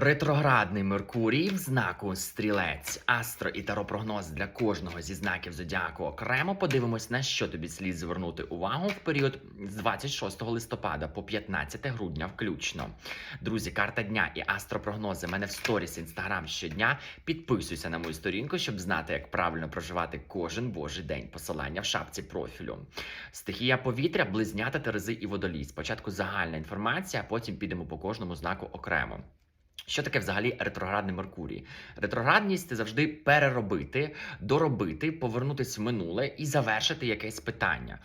Ретроградний Меркурій в знаку Стрілець, астро і таропрогноз для кожного зі знаків зодіаку окремо подивимось, на що тобі слід звернути увагу в період з 26 листопада по 15 грудня включно. Друзі, карта дня і астропрогнози мене в сторіс інстаграм щодня. Підписуйся на мою сторінку, щоб знати, як правильно проживати кожен божий день. Посилання в шапці профілю. Стихія повітря, близнята, терези і водолій. Спочатку загальна інформація, а потім підемо по кожному знаку окремо. Що таке взагалі ретроградний Меркурій? Ретроградність це завжди переробити, доробити, повернутися в минуле і завершити якесь питання,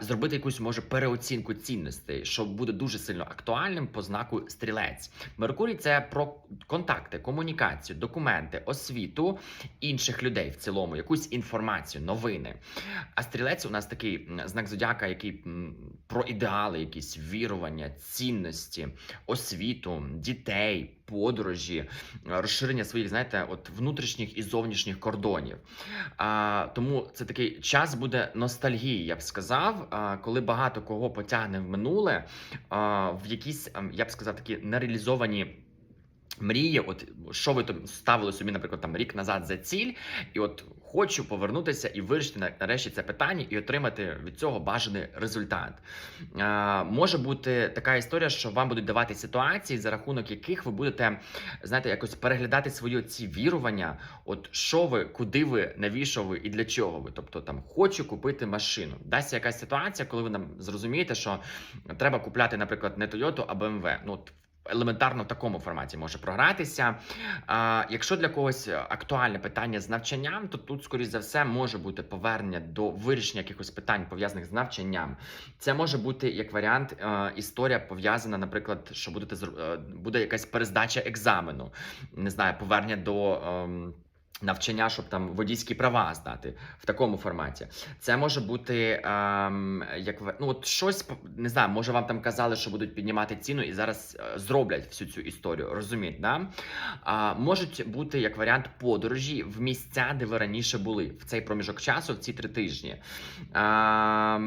зробити якусь може переоцінку цінностей, що буде дуже сильно актуальним по знаку стрілець. Меркурій це про контакти, комунікацію, документи, освіту інших людей в цілому, якусь інформацію, новини. А стрілець у нас такий знак зодіака, який про ідеали, якісь вірування, цінності, освіту, дітей, подорожі, е, розширення своїх, знаєте, от внутрішніх і зовнішніх кордонів. А, тому це такий час буде ностальгії, я б сказав, а, коли багато кого потягне в минуле, а, в якісь, ем, я б сказав, такі нереалізовані. Мрії, от що ви там ставили собі, наприклад, там рік назад за ціль, і от хочу повернутися і вирішити нарешті це питання і отримати від цього бажаний результат. А, може бути така історія, що вам будуть давати ситуації, за рахунок яких ви будете знаєте, якось переглядати свої ці вірування. От що ви, куди ви, навіщо ви і для чого ви? Тобто там хочу купити машину. Дасться якась ситуація, коли ви нам зрозумієте, що треба купляти, наприклад, не Toyota, а BMW. Ну от елементарно в такому форматі може програтися. А, якщо для когось актуальне питання з навчанням, то тут, скоріш за все, може бути повернення до вирішення якихось питань пов'язаних з навчанням. Це може бути як варіант е, історія пов'язана, наприклад, що будете е, буде якась перездача екзамену, не знаю, повернення до. Ем, Навчання, щоб там водійські права здати в такому форматі. Це може бути ем, як ну от щось не знаю, може вам там казали, що будуть піднімати ціну і зараз е, зроблять всю цю історію. Розумієте, да? А, можуть бути як варіант подорожі в місця, де ви раніше були в цей проміжок часу, в ці три тижні. А,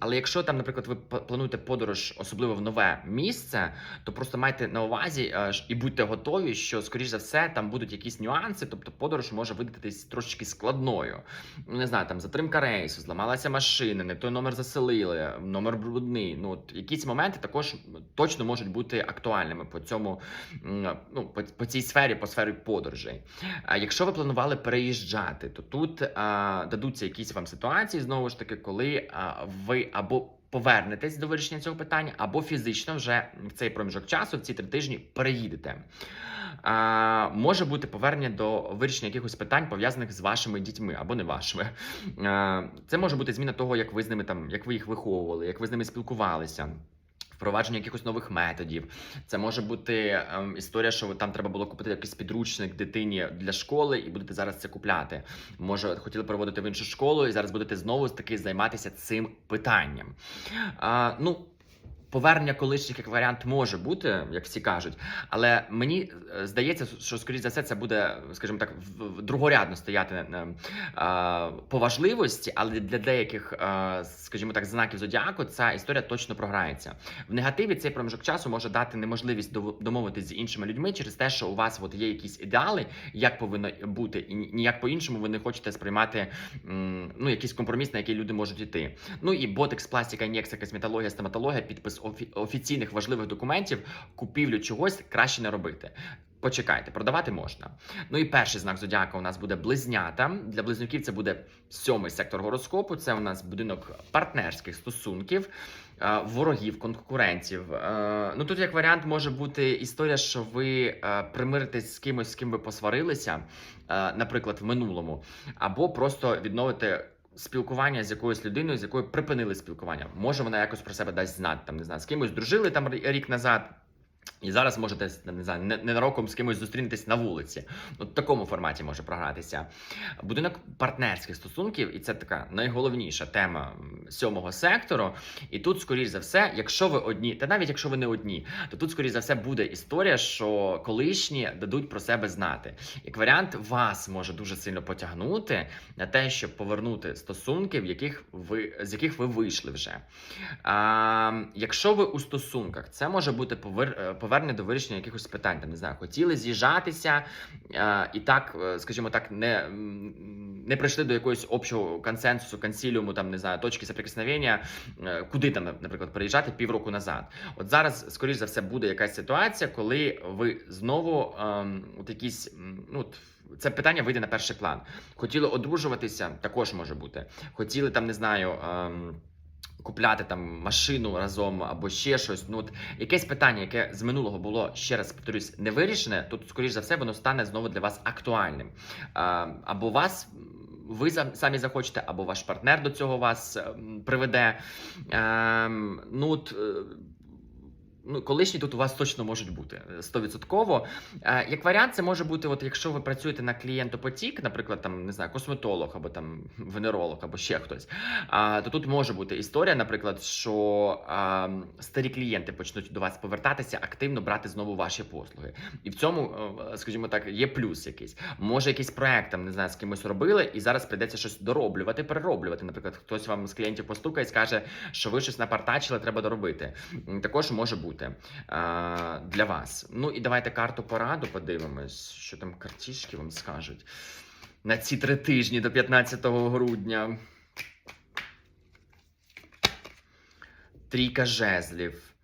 але якщо там, наприклад, ви плануєте подорож, особливо в нове місце, то просто майте на увазі е, і будьте готові, що скоріш за все там будуть якісь нюанси, тобто подорож може видатись трошечки складною. Ну, Не знаю, там затримка рейсу, зламалася машина, не той номер заселили, номер брудний. Ну от якісь моменти також точно можуть бути актуальними по цьому, ну по, по цій сфері, по сфері подорожей. А якщо ви планували переїжджати, то тут а, дадуться якісь вам ситуації знову ж таки, коли а, ви або Повернетесь до вирішення цього питання, або фізично вже в цей проміжок часу, в ці три тижні переїдете. А, може бути повернення до вирішення якихось питань, пов'язаних з вашими дітьми або не вашими. А, це може бути зміна того, як ви з ними там, як ви їх виховували, як ви з ними спілкувалися. Впровадження якихось нових методів. Це може бути ем, історія, що там треба було купити якийсь підручник дитині для школи, і будете зараз це купляти. Може, хотіли переводити в іншу школу, і зараз будете знову таки займатися цим питанням. А, ну, Повернення колишніх як варіант може бути, як всі кажуть, але мені е, здається, що скоріш за все це буде, скажімо так, другорядно стояти е, е, по важливості, але для деяких, скажімо так, знаків зодіаку ця історія точно програється. В негативі цей проміжок часу може дати неможливість домовитись з іншими людьми через те, що у вас от є якісь ідеали, як повинно бути, і ніяк по-іншому ви не хочете сприймати ну, якийсь компроміс, на який люди можуть йти. Ну і ботекс, пластика, ін'єкція, косметологія, стоматологія, підпис офі- офіційних важливих документів, купівлю чогось краще не робити. Почекайте, продавати можна. Ну і перший знак зодіака у нас буде близнята. Для близнюків це буде сьомий сектор гороскопу. Це у нас будинок партнерських стосунків, е, ворогів, конкурентів. Е, Ну тут як варіант може бути історія, що ви е, примиритесь з кимось, з ким ви посварилися, наприклад, в минулому, або просто відновите. Спілкування з якоюсь людиною, з якою припинили спілкування. Може, вона якось про себе дасть знати, там не знаю, з кимось дружили там рік назад. І зараз можете не знаю, ненароком з кимось зустрінетесь на вулиці. От в такому форматі може програтися. Будинок партнерських стосунків, і це така найголовніша тема сьомого сектору. І тут, скоріш за все, якщо ви одні, та навіть якщо ви не одні, то тут, скоріш за все, буде історія, що колишні дадуть про себе знати. Як варіант, вас може дуже сильно потягнути на те, щоб повернути стосунки, в яких ви з яких ви вийшли вже. А, якщо ви у стосунках, це може бути повер, е, повернення до вирішення якихось питань. Там не знаю, хотіли з'їжджатися е, і так, е, скажімо так, не, не прийшли до якогось общого консенсусу, консіліуму, там не знаю, точки соприкосновення, е, куди там, наприклад, переїжджати півроку назад. От зараз, скоріш за все, буде якась ситуація, коли ви знову ем, от якісь ну. це питання вийде на перший план. Хотіли одружуватися, також може бути. Хотіли там, не знаю. Ем, Купляти там машину разом або ще щось. Ну от якесь питання, яке з минулого було ще раз повторюсь, не вирішене, тут, скоріш за все, воно стане знову для вас актуальним. Або вас. Ви самі захочете, або ваш партнер до цього вас ем, приведе. Ем, ну, от, е, ну, колишні тут у вас точно можуть бути е, 100%. Е, Як варіант, це може бути, от якщо ви працюєте на клієнтопотік, наприклад, там не знаю, косметолог або там венеролог, або ще хтось. То тут може бути історія, наприклад, що старі клієнти почнуть до вас повертатися, активно брати знову ваші послуги. І в цьому, е, скажімо так, є плюс якийсь. Може, якийсь проект там не знаю, з кимось робили, і зараз прийдеться щось дороблювати, перероблювати. Наприклад, хтось вам з клієнтів постукає і скаже, що ви щось напартачили, треба доробити. Також може бути а, для вас. Ну і давайте карту пораду подивимось, що там картішки вам скажуть на ці три тижні до 15 грудня. Трійка жезлів.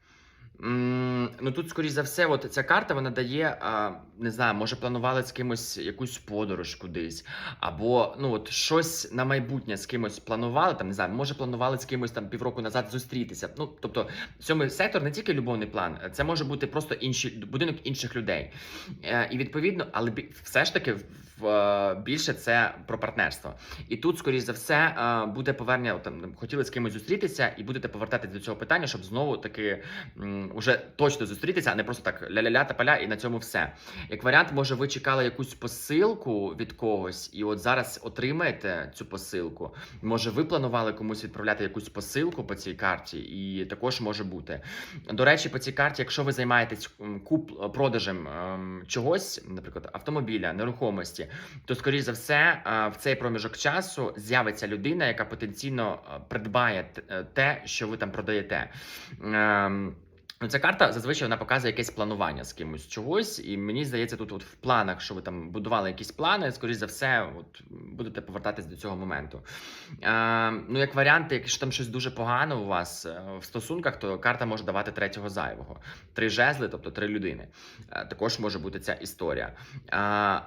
Ну тут, скоріш за все, от ця карта вона дає, а, не знаю, може планували з кимось якусь подорож кудись, або ну от щось на майбутнє з кимось планували, там не знаю, може планували з кимось там півроку назад зустрітися. Ну тобто, сьомий сектор не тільки любовний план, це може бути просто інші будинок інших людей. Е, і відповідно, але все ж таки в, е, більше це про партнерство. І тут, скоріш за все, е, буде повернення. Там хотіли з кимось зустрітися, і будете повертатись до цього питання, щоб знову таки уже точно зустрітися, а не просто так ля-ля-ля та поля, і на цьому все. Як варіант, може, ви чекали якусь посилку від когось, і от зараз отримаєте цю посилку. Може, ви планували комусь відправляти якусь посилку по цій карті, і також може бути. До речі, по цій карті, якщо ви займаєтесь куп продажем ем, чогось, наприклад, автомобіля, нерухомості, то скоріш за все е, в цей проміжок часу з'явиться людина, яка потенційно е, придбає е, те, що ви там продаєте. Ну, ця карта зазвичай вона показує якесь планування з кимось чогось, і мені здається, тут от в планах, що ви там будували якісь плани, скоріш за все, от будете повертатись до цього моменту. Е, ну, як варіант, якщо там щось дуже погано у вас е, в стосунках, то карта може давати третього зайвого. Три жезли, тобто три людини. Е, також може бути ця історія. Е,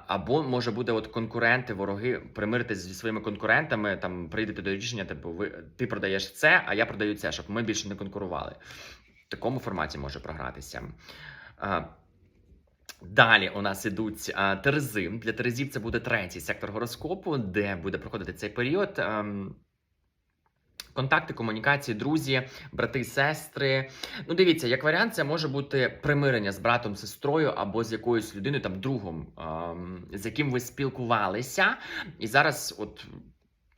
або може бути от конкуренти, вороги, примиритись зі своїми конкурентами, там прийдете до рішення, типу, ви ти продаєш це, а я продаю це, щоб ми більше не конкурували. В такому форматі може програтися. Далі у нас ідуть Терези. Для Терезів це буде третій сектор гороскопу, де буде проходити цей період. Ем, Контакти, комунікації, друзі, брати, сестри. Ну, дивіться, як варіант, це може бути примирення з братом, сестрою або з якоюсь людиною, там другом, ем, з яким ви спілкувалися, і зараз от.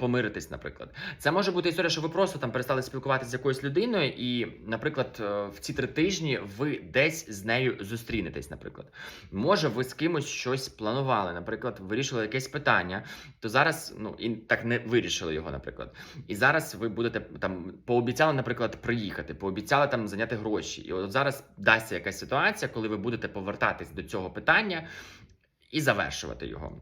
Помиритись, наприклад, це може бути історія, що ви просто там перестали спілкуватися з якоюсь людиною, і, наприклад, е, в ці три тижні ви десь з нею зустрінетесь. Наприклад, може, ви з кимось щось планували, наприклад, вирішили якесь питання, то зараз ну і так не вирішили його, наприклад. І зараз ви будете там пообіцяли, наприклад, приїхати, пообіцяли там зайняти гроші. І от зараз дасться якась ситуація, коли ви будете повертатись до цього питання і завершувати його.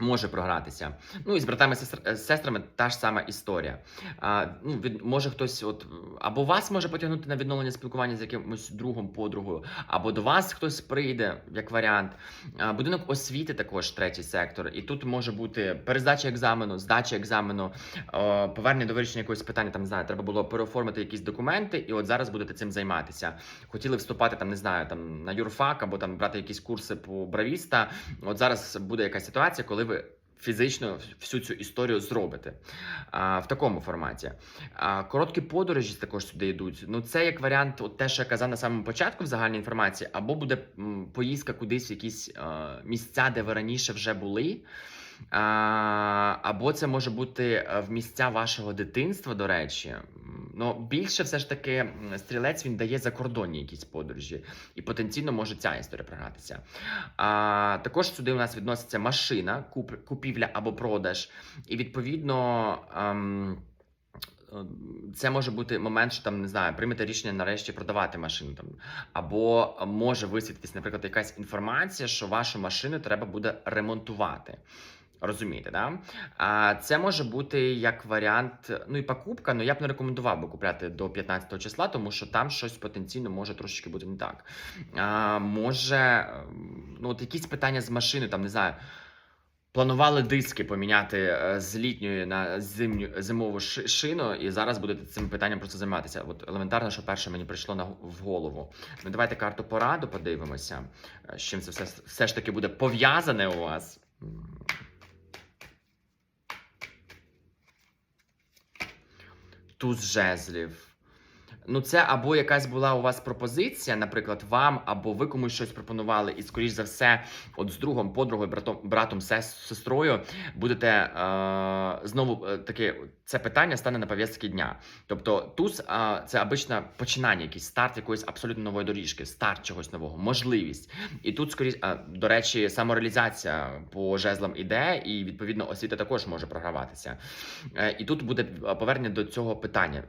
Може програтися. Ну і з братами сестр- з сестрами та ж сама історія. А, ну, від, може хтось, от або вас може потягнути на відновлення спілкування з якимось другом, подругою, або до вас хтось прийде, як варіант. А, будинок освіти також третій сектор. І тут може бути перездача екзамену, здача екзамену, е, повернення до вирішення якогось питання. Там не знаю, треба було переоформити якісь документи, і от зараз будете цим займатися. Хотіли вступати там, не знаю, там на юрфак або там брати якісь курси по бравіста. От зараз буде якась ситуація, коли ви. Фізично всю цю історію зробите а, в такому форматі. А, короткі подорожі також сюди йдуть. Ну, це як варіант, от те, що я казав на самому початку в загальній інформації, або буде поїздка кудись в якісь а, місця, де ви раніше вже були. Або це може бути е, в місця вашого дитинства, до речі. Ну, більше все ж таки стрілець він дає закордонні якісь подорожі, і потенційно може ця історія програтися. А, також сюди у нас відноситься машина, куп, купівля або продаж, і відповідно. ем, це може бути момент, що там не знаю, приймете рішення нарешті продавати машину там, або може висвітитись, наприклад, якась інформація, що вашу машину треба буде ремонтувати. Розумієте, да? А це може бути як варіант, ну і покупка, але я б не рекомендував би купляти до 15 числа, тому що там щось потенційно може трошечки бути не так. А, може, ем, ну от якісь питання з машини, там не знаю. Планували диски поміняти е, з літньої на зимню зимову шину, і зараз будете цим питанням просто займатися. От елементарно, що перше мені прийшло на в голову. Ну давайте карту пораду подивимося, е, з чим це все, все ж таки буде пов'язане у вас. Туз жезлів. Ну, це або якась була у вас пропозиція, наприклад, вам, або ви комусь щось пропонували, і, скоріш за все, от з другом, подругою, братом, братом, сес- сестрою будете е, знову е, таке, це питання стане на пов'язки дня. Тобто, туз е, це обично починання, якийсь старт якоїсь абсолютно нової доріжки, старт чогось нового, можливість. І тут, скоріш, а, до речі, самореалізація по жезлам іде, і відповідно освіта також може програватися. Е, І тут буде е, повернення до цього питання.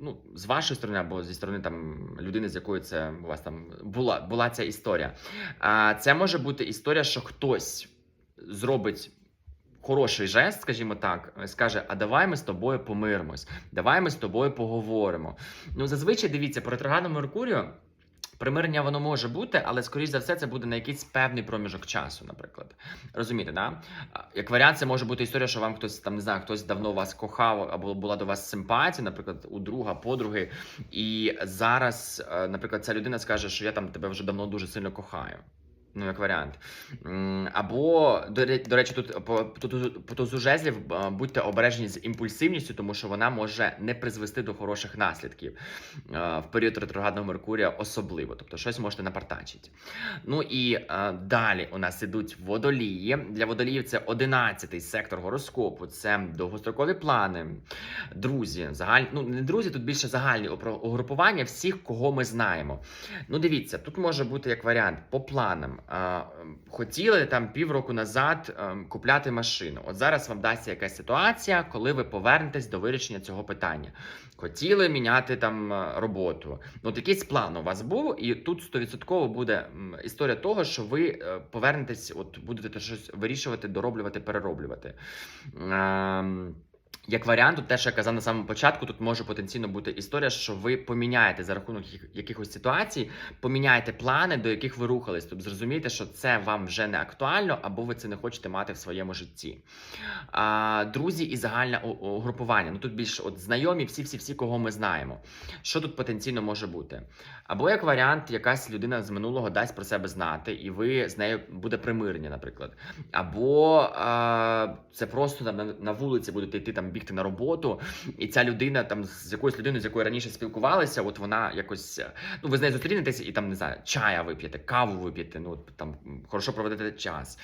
Ну, з вашої сторони або зі сторони там людини, з якою це у вас там була, була ця історія. А це може бути історія, що хтось зробить. Хороший жест, скажімо так, скаже: А давай ми з тобою помиримось, давай ми з тобою поговоримо. Ну, зазвичай дивіться, по ретроградному Меркурію примирення воно може бути, але скоріш за все це буде на якийсь певний проміжок часу, наприклад. Розумієте, да? Як варіант, це може бути історія, що вам хтось там не знаю, хтось давно вас кохав або була до вас симпатія, наприклад, у друга, подруги, і зараз, е, наприклад, ця людина скаже, що я там тебе вже давно дуже сильно кохаю. Ну, як варіант. Або, до, речі, тут по, тузу- жезлів е, будьте обережні з імпульсивністю, тому що вона може не призвести до хороших наслідків е, в період ретроградного Меркурія, особливо. Тобто щось можете напартачити. Ну і е, далі у нас ідуть водолії. Для водоліїв це 11-й сектор гороскопу, це довгострокові плани. Друзі, загаль... ну не друзі, тут більше загальні угрупування всіх, кого ми знаємо. Ну, дивіться, тут може бути як варіант по планам. Ем, хотіли там півроку назад ем, купляти машину. От зараз вам дасться якась ситуація, коли ви повернетесь до вирішення цього питання. Хотіли міняти там е, роботу. От якийсь план у вас був, і тут 100% буде історія того, що ви е, повернетесь, от будете щось вирішувати, дороблювати, перероблювати. Як варіант, те, що я казав на самому початку, тут може потенційно бути історія, що ви поміняєте за рахунок якихось ситуацій, поміняєте плани, до яких ви рухались. Тобто зрозумієте, що це вам вже не актуально, або ви це не хочете мати в своєму житті. А, друзі і загальне угрупування. Ну тут більше от знайомі, всі-всі-всі, кого ми знаємо. Що тут потенційно може бути? Або як варіант, якась людина з минулого дасть про себе знати, і ви з нею буде примирення, наприклад. Або а, це просто там на вулиці будете йти там бігти на роботу, і ця людина там з якоюсь людиною, з якою раніше спілкувалися, от вона якось е, ну ви з нею зустрінетеся і там не знаю, чая вип'єте, каву вип'єте. Ну там хорошо проведете час.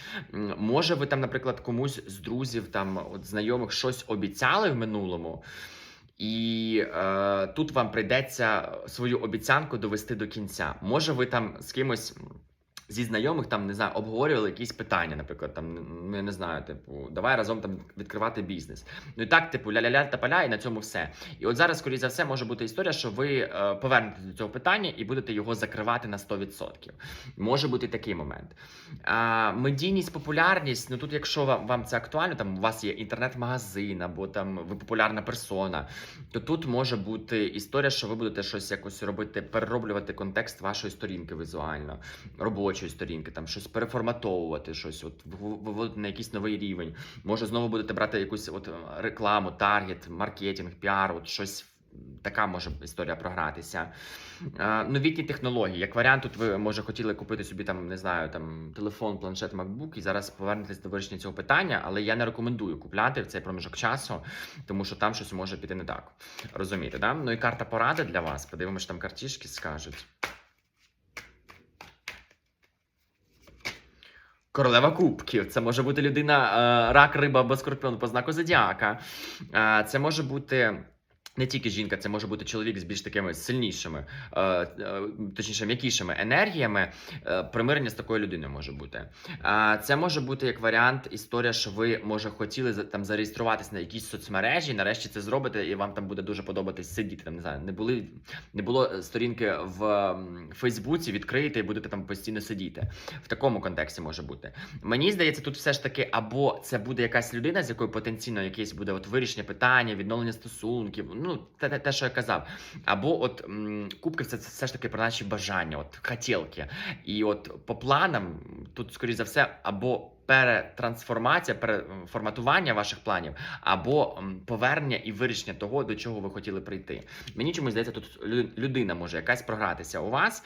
Може, ви там, наприклад, комусь з друзів, там от знайомих щось обіцяли в минулому. І е, тут вам прийдеться свою обіцянку довести до кінця. Може, ви там з кимось зі знайомих там не знаю, обговорювали якісь питання, наприклад, там ну, я не знаю, типу, давай разом там відкривати бізнес. Ну і так, типу, ля-ля-ля та поля, і на цьому все. І от зараз, скоріше за все, може бути історія, що ви е, повернетеся до цього питання і будете його закривати на 100%. Може бути такий момент. А, медійність, популярність. Ну тут, якщо вам, вам це актуально, там у вас є інтернет-магазин або там ви популярна персона, то тут може бути історія, що ви будете щось якось робити, перероблювати контекст вашої сторінки візуально, робочої сторінки, там щось переформатовувати, щось от вив- виводити на якийсь новий рівень. Може, знову будете брати якусь от е, рекламу, таргет, маркетинг, піар, от щось. Така може історія програтися. Е, новітні технології. Як варіант, тут ви може хотіли купити собі там, не знаю, там телефон, планшет, MacBook, і зараз повернетесь до вирішення цього питання, але я не рекомендую купляти в цей проміжок часу, тому що там щось може піти не так. Розумієте, да? Ну і карта поради для вас. Подивимося, там картішки скажуть. Королева кубків. Це може бути людина, е, рак, риба або скорпіон по знаку зодіака. Е, це може бути Не тільки жінка, це може бути чоловік з більш такими сильнішими, е, е, точніше, м'якішими енергіями. Е, примирення з такою людиною може бути. Це може бути як варіант історія, що ви може хотіли там зареєструватися на якійсь соцмережі. Нарешті це зробите, і вам там буде дуже подобатись сидіти. Там не знаю, не були не було сторінки в Фейсбуці, відкриєте і будете там постійно сидіти. В такому контексті може бути. Мені здається, тут все ж таки або це буде якась людина, з якою потенційно якесь буде от вирішення питання, відновлення стосунків. Ну те, те, те що я казав. Або от м, кубки це, це все ж таки про наші бажання, от хотілки. І от по планам тут, скоріш за все, або перетрансформація, переформатування ваших планів, або повернення і вирішення того, до чого ви хотіли прийти. Мені чомусь здається, тут лю- людина може якась програтися у вас.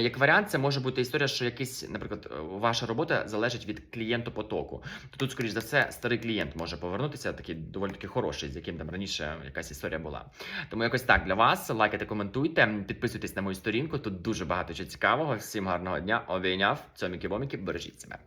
Як варіант, це може бути історія, що якийсь, наприклад, е, ваша робота залежить від клієнтопотоку. То тут, скоріш за все, старий клієнт може повернутися, такий доволі таки хороший, з яким там раніше якась історія була. Тому якось так для вас. Лайкайте, коментуйте, підписуйтесь на мою сторінку. Тут дуже багато чого цікавого. Всім гарного дня. Обійняв. Цьоміки-боміки, бережіть себе.